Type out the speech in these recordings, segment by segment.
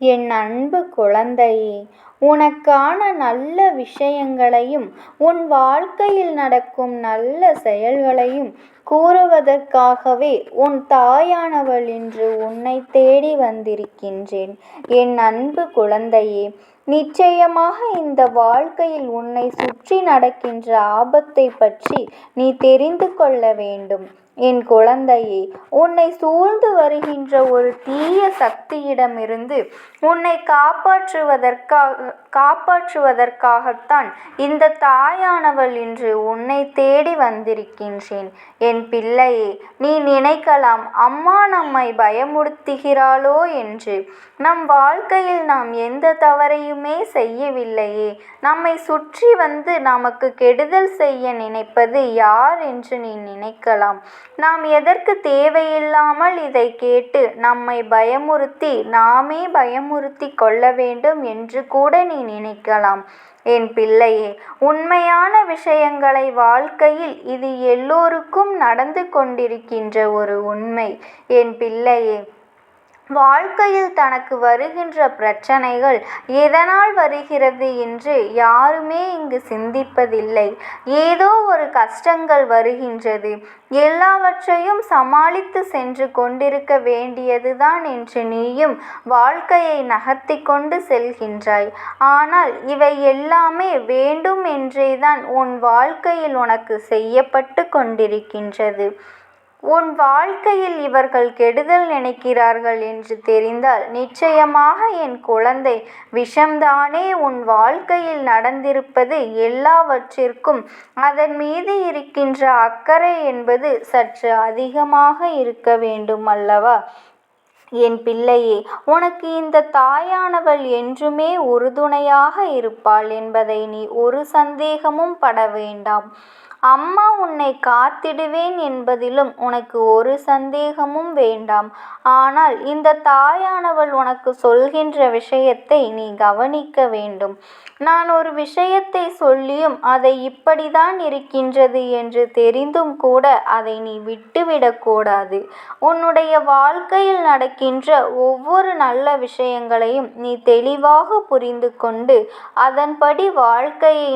என் அன்பு குழந்தையே உனக்கான நல்ல விஷயங்களையும் உன் வாழ்க்கையில் நடக்கும் நல்ல செயல்களையும் கூறுவதற்காகவே உன் தாயானவள் இன்று உன்னை தேடி வந்திருக்கின்றேன். என் அன்பு குழந்தையே நிச்சயமாக இந்த வாழ்க்கையில் உன்னை சுற்றி நடக்கின்ற ஆபத்தை பற்றி நீ தெரிந்து கொள்ள வேண்டும். என் குழந்தையே உன்னை சூழ்ந்து வருகின்ற ஒரு தீய சக்தியிடமிருந்து உன்னை காப்பாற்றுவதற்காக காப்பாற்றுவதற்காகத்தான் இந்த தாயானவள் இன்று உன்னை தேடி வந்திருக்கின்றேன். என் பிள்ளையே நீ நினைக்கலாம் அம்மா நம்மை பயமுறுத்துகிறாளோ என்று. நம் வாழ்க்கையில் நாம் எந்த தவறையுமே செய்யவில்லையே. நம்மை சுற்றி வந்து நமக்கு கெடுதல் செய்ய நினைப்பது யார் என்று நீ நினைக்கலாம். நாம் எதற்கு தேவையில்லாமல் இதை கேட்டு நம்மை பயமுறுத்தி நாமே பயமுறுத்தி கொள்ள வேண்டும் என்று கூட நீ நினைக்கலாம். என் பிள்ளையே உண்மையான விஷயங்களை வாழ்க்கையில் இது எல்லோருக்கும் நடந்து கொண்டிருக்கின்ற ஒரு உண்மை. என் பிள்ளையே வாழ்க்கையில் தனக்கு வருகின்ற பிரச்சனைகள் எதனால் வருகிறது என்று யாருமே இங்கு சிந்திப்பதில்லை. ஏதோ ஒரு கஷ்டங்கள் வருகின்றது. எல்லாவற்றையும் சமாளித்து சென்று கொண்டிருக்க வேண்டியதுதான் என்று நீயும் வாழ்க்கையை நகர்த்தி கொண்டு செல்கின்றாய். ஆனால் இவை எல்லாமே வேண்டும் என்றேதான் உன் வாழ்க்கையில் உனக்கு செய்யப்பட்டு கொண்டிருக்கின்றது. உன் வாழ்க்கையில் இவர்கள் கெடுதல் நினைக்கிறார்கள் என்று தெரிந்தால் நிச்சயமாக என் குழந்தை விஷம்தானே உன் வாழ்க்கையில் நடந்திருப்பது எல்லாவற்றிற்கும் அதன் மீது இருக்கின்ற அக்கறை என்பது சற்று அதிகமாக இருக்க வேண்டும் அல்லவா? என் பிள்ளையே உனக்கு இந்த தாயானவள் என்றுமே உறுதுணையாக இருப்பாள் என்பதை நீ ஒரு சந்தேகமும் பட வேண்டாம். அம்மா உன்னை காத்திடுவேன் என்பதிலும் உனக்கு ஒரு சந்தேகமும் வேண்டாம். ஆனால் இந்த தாயானவள் உனக்கு சொல்கின்ற விஷயத்தை நீ கவனிக்க வேண்டும். நான் ஒரு விஷயத்தை சொல்லியும் அதை இப்படிதான் இருக்கின்றது என்று தெரிந்தும் கூட அதை நீ விட்டுவிடக்கூடாது உன்னுடைய வாழ்க்கையில் நடக்கின்ற ஒவ்வொரு நல்ல விஷயங்களையும் நீ தெளிவாக புரிந்து கொண்டு அதன்படி வாழ்க்கையை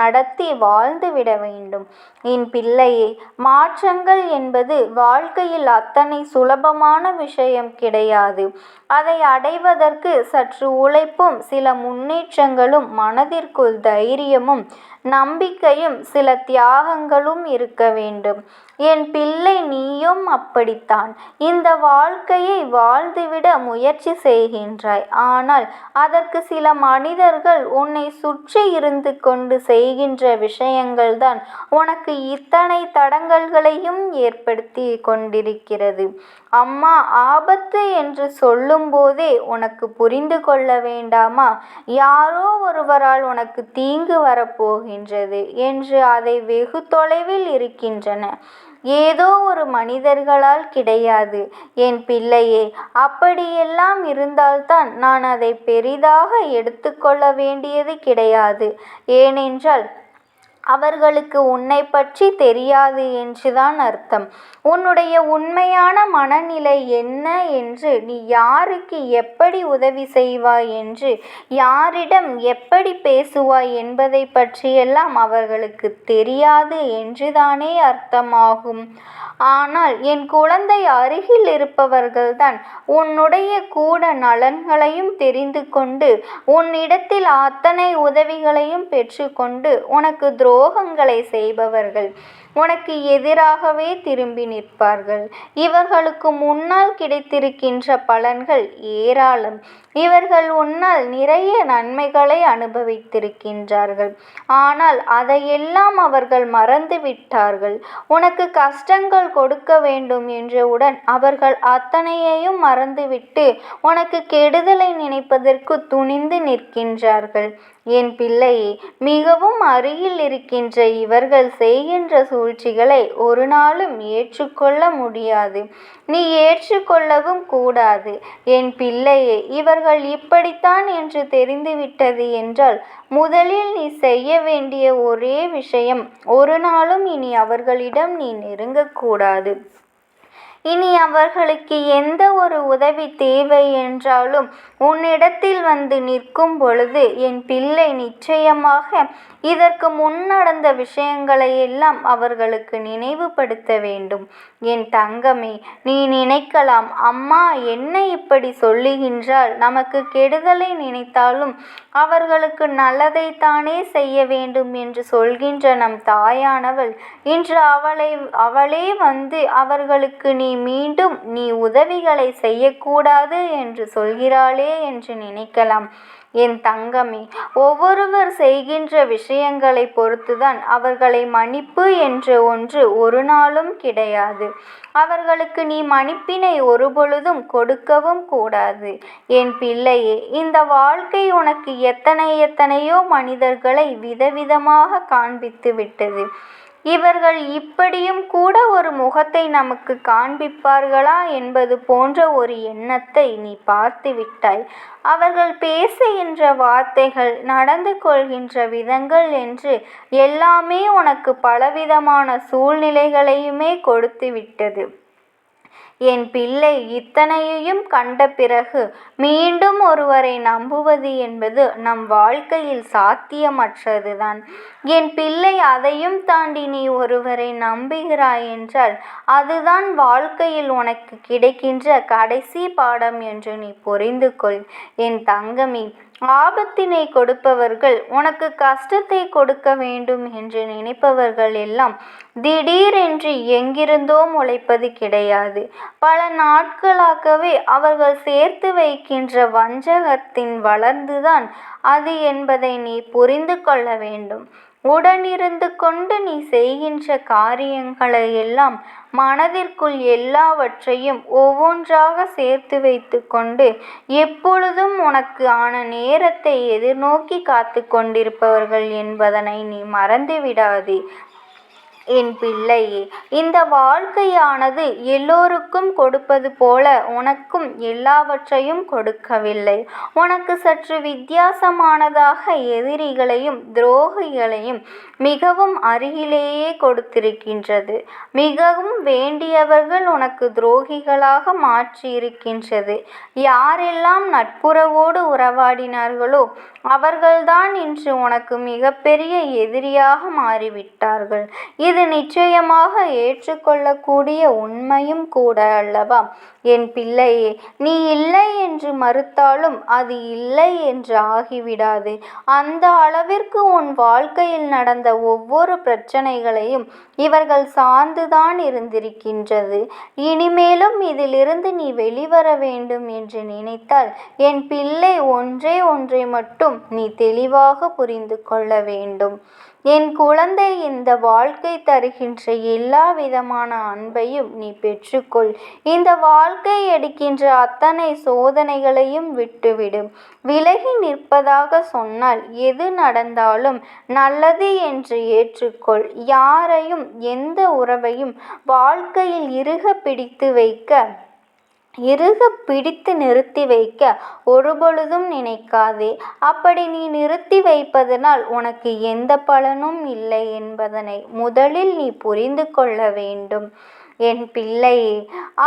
நடத்தி வாழ்ந்துவிட வேண்டும். வேண்டும். என் பிள்ளையே மாற்றங்கள் என்பது வாழ்க்கையில் அத்தனை சுலபமான விஷயம் கிடையாது. அதை அடைவதற்கு சற்று உழைப்பும் சில முன்னேற்றங்களும் மனதிற்குள் தைரியமும் நம்பிக்கையும் சில தியாகங்களும் இருக்க வேண்டும். என் பிள்ளை நீயும் அப்படித்தான். இந்த வாழ்க்கையை வாழ்ந்துவிட முயற்சி செய்கின்றாய். ஆனால் அதற்கு சில மனிதர்கள் உன்னை சுற்றி இருந்து கொண்டு செய்கின்ற விஷயங்கள்தான் உனக்கு இத்தனை தடங்கல்களையும் ஏற்படுத்தி கொண்டிருக்கிறது. அம்மா ஆபத்து என்று சொல்லும்போதே உனக்கு புரிந்து கொள்ள வேண்டாமா? யாரோ ஒருவரால் உனக்கு தீங்கு போகின்றது என்று அதை வெகு தொலைவில் இருக்கின்றன. ஏதோ ஒரு மனிதர்களால் கிடையாது. என் பிள்ளையே அப்படியெல்லாம் இருந்தால்தான் நான் அதை பெரிதாக எடுத்துக்கொள்ள வேண்டியது கிடையாது. ஏனென்றால் அவர்களுக்கு உன்னை பற்றி தெரியாது என்றுதான் அர்த்தம். உன்னுடைய உண்மையான மனநிலை என்ன என்று நீ யாருக்கு எப்படி உதவி செய்வாய் என்று யாரிடம் எப்படி பேசுவாய் என்பதை பற்றியெல்லாம் அவர்களுக்கு தெரியாது என்றுதானே அர்த்தமாகும். ஆனால் என் குழந்தை அருகில் இருப்பவர்கள்தான் உன்னுடைய கூட நலன்களையும் தெரிந்து கொண்டு உன்னிடத்தில் அத்தனை உதவிகளையும் பெற்றுக்கொண்டு உனக்கு துரோ துரோகங்களை செய்பவர்கள் உனக்கு எதிராகவே திரும்பி நிற்பார்கள். இவர்களுக்கு முன்னால் கிடைத்திருக்கின்ற பலன்கள் ஏராளம். இவர்கள் உன்னால் நிறைய நன்மைகளை அனுபவித்திருக்கின்றார்கள். ஆனால் அதையெல்லாம் அவர்கள் மறந்து விட்டார்கள் உனக்கு கஷ்டங்கள் கொடுக்க வேண்டும் என்றவுடன் அவர்கள் அத்தனையையும் மறந்துவிட்டு உனக்கு கெடுதலை நினைப்பதற்கு துணிந்து நிற்கின்றார்கள். என் பிள்ளையே மிகவும் அருகில் இருக்கின்ற இவர்கள் செய்கின்ற சூழ்ச்சிகளை ஒரு நாளும் ஏற்றுக்கொள்ள முடியாது. நீ ஏற்றுக்கொள்ளவும் கூடாது. என் பிள்ளையே இவர்கள் இப்படித்தான் என்று தெரிந்துவிட்டது என்றால் முதலில் நீ செய்ய வேண்டிய ஒரே விஷயம் ஒரு நாளும் இனி அவர்களிடம் நீ நெருங்கக்கூடாது இனி அவர்களுக்கு எந்த ஒரு உதவி தேவை என்றாலும் உன்னிடத்தில் வந்து நிற்கும் பொழுது என் பிள்ளை நிச்சயமாக இதற்கு முன் நடந்த விஷயங்களை எல்லாம் அவர்களுக்கு நினைவுபடுத்த வேண்டும். என் தங்கமே நீ நினைக்கலாம். அம்மா என்ன இப்படி சொல்லுகின்றால் நமக்கு கெடுதலை நினைத்தாலும் அவர்களுக்கு நல்லதைத்தானே செய்ய வேண்டும் என்று சொல்கின்ற நம் தாயானவள் இன்று அவளை அவளே வந்து அவர்களுக்கு நீ மீண்டும் நீ உதவிகளை செய்யக்கூடாது என்று சொல்கிறாளே என்று நினைக்கலாம். என் தங்கமே ஒவ்வொருவர் செய்கின்ற விஷயங்களை பொறுத்துதான் அவர்களை மன்னிப்பு என்ற ஒன்று ஒரு நாளும் கிடையாது. அவர்களுக்கு நீ மன்னிப்பினை ஒருபொழுதும் கொடுக்கவும் கூடாது. என் பிள்ளையே இந்த வாழ்க்கை உனக்கு எத்தனை எத்தனையோ மனிதர்களை விதவிதமாக காண்பித்து விட்டது இவர்கள் இப்படியும் கூட ஒரு முகத்தை நமக்கு காண்பிப்பார்களா என்பது போன்ற ஒரு எண்ணத்தை நீ பார்த்து விட்டாய். அவர்கள் பேசுகின்ற வார்த்தைகள் நடந்து கொள்கின்ற விதங்கள் என்று எல்லாமே உனக்கு பலவிதமான சூழ்நிலைகளையுமே கொடுத்து விட்டது. என் பிள்ளை இத்தனையையும் கண்ட பிறகு மீண்டும் ஒருவரை நம்புவது என்பது நம் வாழ்க்கையில் சாத்தியமற்றதுதான். என் பிள்ளை அதையும் தாண்டி நீ ஒருவரை நம்புகிறாய் என்றால் அதுதான் வாழ்க்கையில் உனக்கு கிடைக்கின்ற கடைசி பாடம் என்று நீ புரிந்து கொள் என் தங்கமி ஆபத்தினை கொடுப்பவர்கள் உனக்கு கஷ்டத்தை கொடுக்க வேண்டும் என்று நினைப்பவர்கள் எல்லாம் திடீரென்று எங்கிருந்தோ முளைப்பது கிடையாது. பல நாட்களாகவே அவர்கள் சேர்த்து வைக்கின்ற வஞ்சகத்தின் வளர்ந்துதான் அது என்பதை நீ புரிந்து கொள்ள வேண்டும். உடனிருந்து கொண்டு நீ செய்கின்ற காரியங்களை எல்லாம் மனதிற்குள் எல்லாவற்றையும் ஒவ்வொன்றாக சேர்த்து வைத்து கொண்டு எப்பொழுதும் உனக்கு ஆன நேரத்தை எதிர்நோக்கி காத்து கொண்டிருப்பவர்கள் என்பதனை நீ மறந்துவிடாதே. என் பிள்ளையே இந்த வாழ்க்கையானது எல்லோருக்கும் கொடுப்பது போல உனக்கும் எல்லாவற்றையும் கொடுக்கவில்லை. உனக்கு சற்று வித்தியாசமானதாக எதிரிகளையும் துரோகிகளையும் மிகவும் அருகிலேயே கொடுத்திருக்கின்றது. மிகவும் வேண்டியவர்கள் உனக்கு துரோகிகளாக மாற்றியிருக்கின்றது. யாரெல்லாம் நட்புறவோடு உறவாடினார்களோ அவர்கள்தான் இன்று உனக்கு மிகப்பெரிய எதிரியாக மாறிவிட்டார்கள். இது நிச்சயமாக ஏற்றுக்கொள்ளக்கூடிய உண்மையும் கூட அல்லவா? என் பிள்ளையே நீ இல்லை என்று மறுத்தாலும் அது இல்லை என்று ஆகிவிடாது. அந்த அளவிற்கு உன் வாழ்க்கையில் நடந்த ஒவ்வொரு பிரச்சனைகளையும் இவர்கள் சார்ந்துதான் இருந்திருக்கின்றது. இனிமேலும் இதிலிருந்து நீ வெளிவர வேண்டும் என்று நினைத்தால் என் பிள்ளை ஒன்றே ஒன்றை மட்டும் நீ தெளிவாக புரிந்து கொள்ள வேண்டும். என் குழந்தை இந்த வாழ்க்கை தருகின்ற எல்லா விதமான அன்பையும் நீ பெற்றுக்கொள். இந்த வாழ்க்கை எடுக்கின்ற அத்தனை சோதனைகளையும் விட்டுவிடும் விலகி நிற்பதாக சொன்னால் எது நடந்தாலும் நல்லது என்று ஏற்றுக்கொள். யாரையும் எந்த உறவையும் வாழ்க்கையில் இறுக பிடித்து வைக்க இறுக பிடித்து நிறுத்தி வைக்க ஒருபொழுதும் நினைக்காதே. அப்படி நீ நிறுத்தி வைப்பதனால் உனக்கு எந்த பலனும் இல்லை என்பதனை முதலில் நீ புரிந்து கொள்ள வேண்டும். என் பிள்ளையே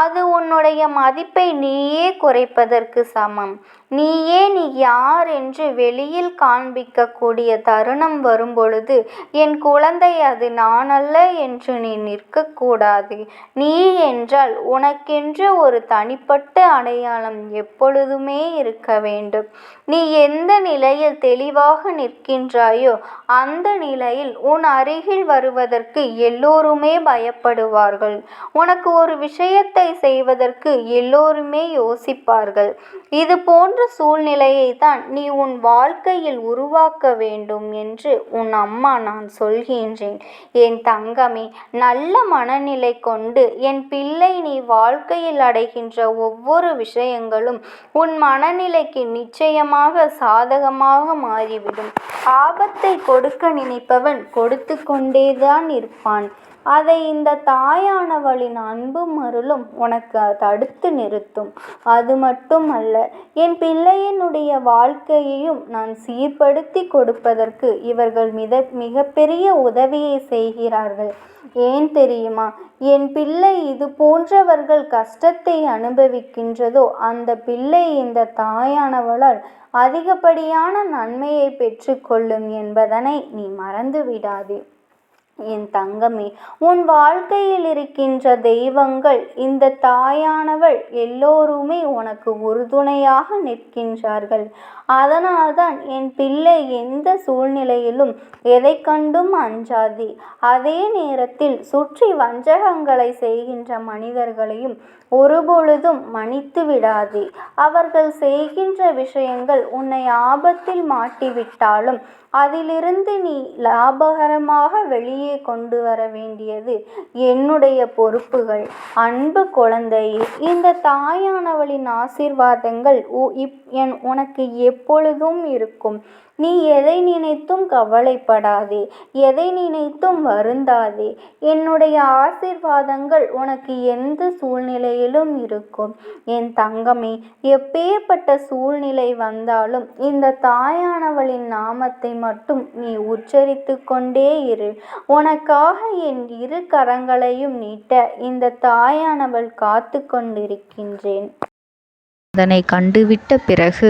அது உன்னுடைய மதிப்பை நீயே குறைப்பதற்கு சமம். நீயே நீ யார் என்று வெளியில் காண்பிக்கக்கூடிய தருணம் வரும்பொழுது என் குழந்தை அது நான் அல்ல என்று நீ நிற்கக்கூடாது. நீ என்றால் உனக்கென்று ஒரு தனிப்பட்ட அடையாளம் எப்பொழுதுமே இருக்க வேண்டும். நீ எந்த நிலையில் தெளிவாக நிற்கின்றாயோ அந்த நிலையில் உன் அருகில் வருவதற்கு எல்லோருமே பயப்படுவார்கள். உனக்கு ஒரு விஷயத்தை செய்வதற்கு எல்லோருமே யோசிப்பார்கள். இது போன்ற சூழ்நிலையை தான் நீ உன் வாழ்க்கையில் உருவாக்க வேண்டும் என்று உன் அம்மா நான் சொல்கின்றேன். என் தங்கமே நல்ல மனநிலை கொண்டு என் பிள்ளை நீ வாழ்க்கையில் அடைகின்ற ஒவ்வொரு விஷயங்களும் உன் மனநிலைக்கு நிச்சயமாக சாதகமாக மாறிவிடும். ஆபத்தை கொடுக்க நினைப்பவன் கொடுத்து கொண்டேதான் இருப்பான். அதை இந்த தாயானவளின் அன்பும் அருளும் உனக்கு தடுத்து நிறுத்தும். அது மட்டுமல்ல என் பிள்ளையினுடைய வாழ்க்கையையும் நான் சீர்படுத்தி கொடுப்பதற்கு இவர்கள் மித மிகப்பெரிய உதவியை செய்கிறார்கள். ஏன் தெரியுமா? என் பிள்ளை இது போன்றவர்கள் கஷ்டத்தை அனுபவிக்கின்றதோ அந்த பிள்ளை இந்த தாயானவளால் அதிகப்படியான நன்மையை பெற்றுக்கொள்ளும் என்பதனை நீ மறந்து விடாதே என் தங்கமே உன் வாழ்க்கையில் இருக்கின்ற தெய்வங்கள் இந்த தாயானவள் எல்லோருமே உனக்கு உறுதுணையாக நிற்கின்றார்கள். அதனால்தான் என் பிள்ளை எந்த சூழ்நிலையிலும் எதை கண்டும் அஞ்சாதே. அதே நேரத்தில் சுற்றி வஞ்சகங்களை செய்கின்ற மனிதர்களையும் ஒருபொழுதும் மன்னித்து விடாதே. அவர்கள் செய்கின்ற விஷயங்கள் உன்னை ஆபத்தில் மாட்டிவிட்டாலும் அதிலிருந்து நீ லாபகரமாக வெளியே கொண்டு வர வேண்டியது என்னுடைய பொறுப்புகள். அன்பு குழந்தையே இந்த தாயானவளின் ஆசீர்வாதங்கள் என் உனக்கு எப்பொழுதும் இருக்கும். நீ எதை நினைத்தும் கவலைப்படாதே எதை நினைத்தும் வருந்தாதே. என்னுடைய ஆசீர்வாதங்கள் உனக்கு எந்த சூழ்நிலையிலும் இருக்கும். என் தங்கமே எப்பேற்பட்ட சூழ்நிலை வந்தாலும் இந்த தாயானவளின் நாமத்தை மட்டும் நீ உச்சரித்து கொண்டே இரு. உனக்காக என் இரு கரங்களையும் நீட்ட இந்த தாயானவள் காத்து கொண்டிருக்கின்றேன். அதனை கண்டுவிட்ட பிறகு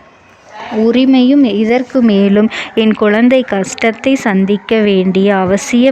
உரிமையும் இதற்கு மேலும். என் குழந்தை கஷ்டத்தை சந்திக்க வேண்டிய அவசியம்